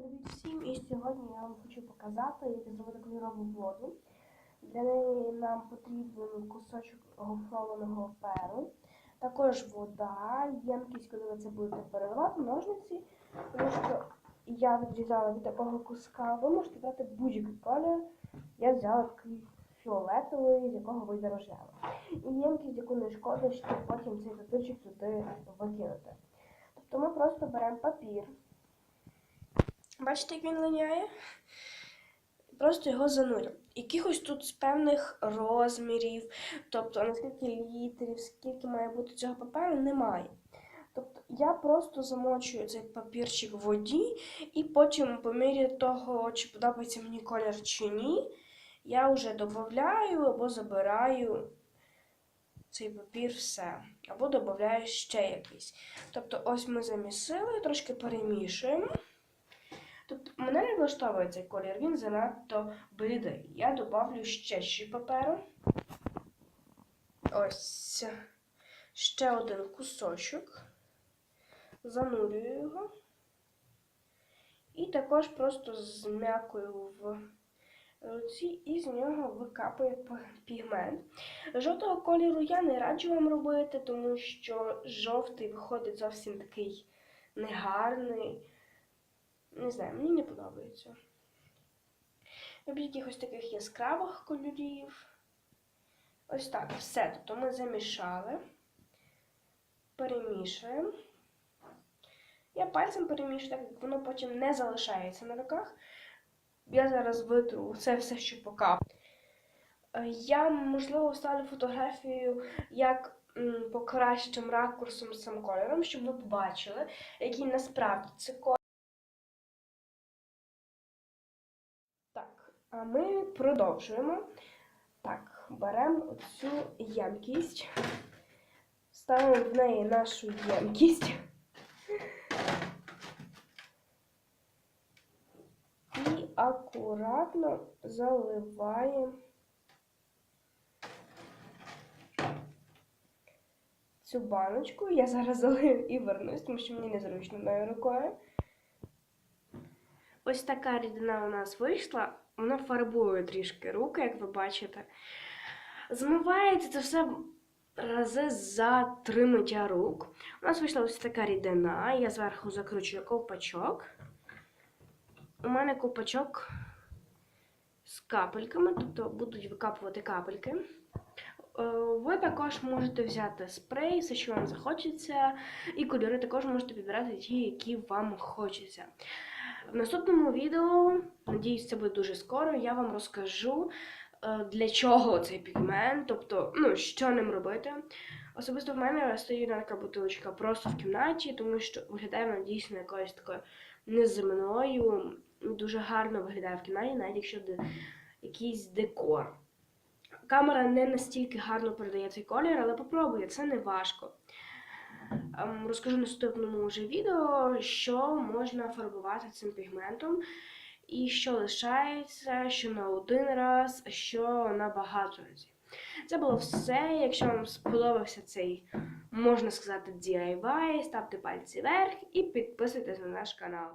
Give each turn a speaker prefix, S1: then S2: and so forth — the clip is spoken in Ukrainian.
S1: Привіт всім! І сьогодні я вам хочу показати, як зробити кольорову воду. Для неї нам потрібен кусочок гофрованого перу, також вода, ємкість, коли ви це будете переливати, ножниці, тому що я відрізала від такого куска. Ви можете брати будь-який колір. Я взяла такий фіолетовий, з якого вийде рожевий. І ємкість, яку не шкода, щоб потім цей папірчик туди викинути. Тобто ми просто беремо папір. Бачите, як він линяє? Просто його занурюємо. Якихось тут з певних розмірів, тобто наскільки літрів, скільки має бути цього паперу, немає. Тобто я просто замочую цей папірчик в воді, і потім, по мірі того, чи подобається мені колір чи ні, я вже додаю або забираю цей папір все. Або додаю ще якийсь. Тобто, ось ми замісили, трошки перемішуємо. Тобто мене не влаштовує цей колір, він занадто блідий. Я додавлю ще ще паперу. Ось ще один кусочок. Занурюю його. І також просто зм'якую в руці і з нього викапує пігмент. Жовтого кольору я не раджу вам робити, тому що жовтий виходить зовсім такий негарний. Не знаю, мені не подобається. Робіть якихось таких яскравих кольорів. Ось так, все. Тобто ми замішали, перемішуємо. Я пальцем перемішую, так як воно потім не залишається на руках. Я зараз витру це все, що покап. Е, Я, можливо, вставлю фотографію, як м, по кращим ракурсом з цим кольором, щоб ви побачили, який насправді це колір. А ми продовжуємо. Так, беремо оцю ємкість, ставимо в неї нашу ємкість. І акуратно заливаємо цю баночку. Я зараз залию і вернусь, тому що мені незручно моєю рукою. Ось така рідина у нас вийшла. Вона фарбує трішки руки, як ви бачите. Змивається це все рази за три миття рук. У нас вийшла ось така рідина. Я зверху закручую ковпачок. У мене ковпачок з капельками, тобто будуть викапувати капельки. Е, Ви також можете взяти спрей, все, що вам захочеться, і кольори також можете підбирати ті, які вам хочеться. В наступному відео, надіюсь, це буде дуже скоро, я вам розкажу, е, для чого цей пігмент, тобто, ну, що ним робити. Особисто в мене стоїть така бутилочка просто в кімнаті, тому що виглядає вона дійсно якоюсь такою неземною, дуже гарно виглядає в кімнаті, навіть якщо якийсь декор. Камера не настільки гарно передає цей колір, але попробує, це не важко. Ем, Розкажу в наступному вже відео, що можна фарбувати цим пігментом, і що лишається, що на один раз, що на багато разів. Це було все. Якщо вам сподобався цей, можна сказати, DIY, ставте пальці вверх і підписуйтесь на наш канал.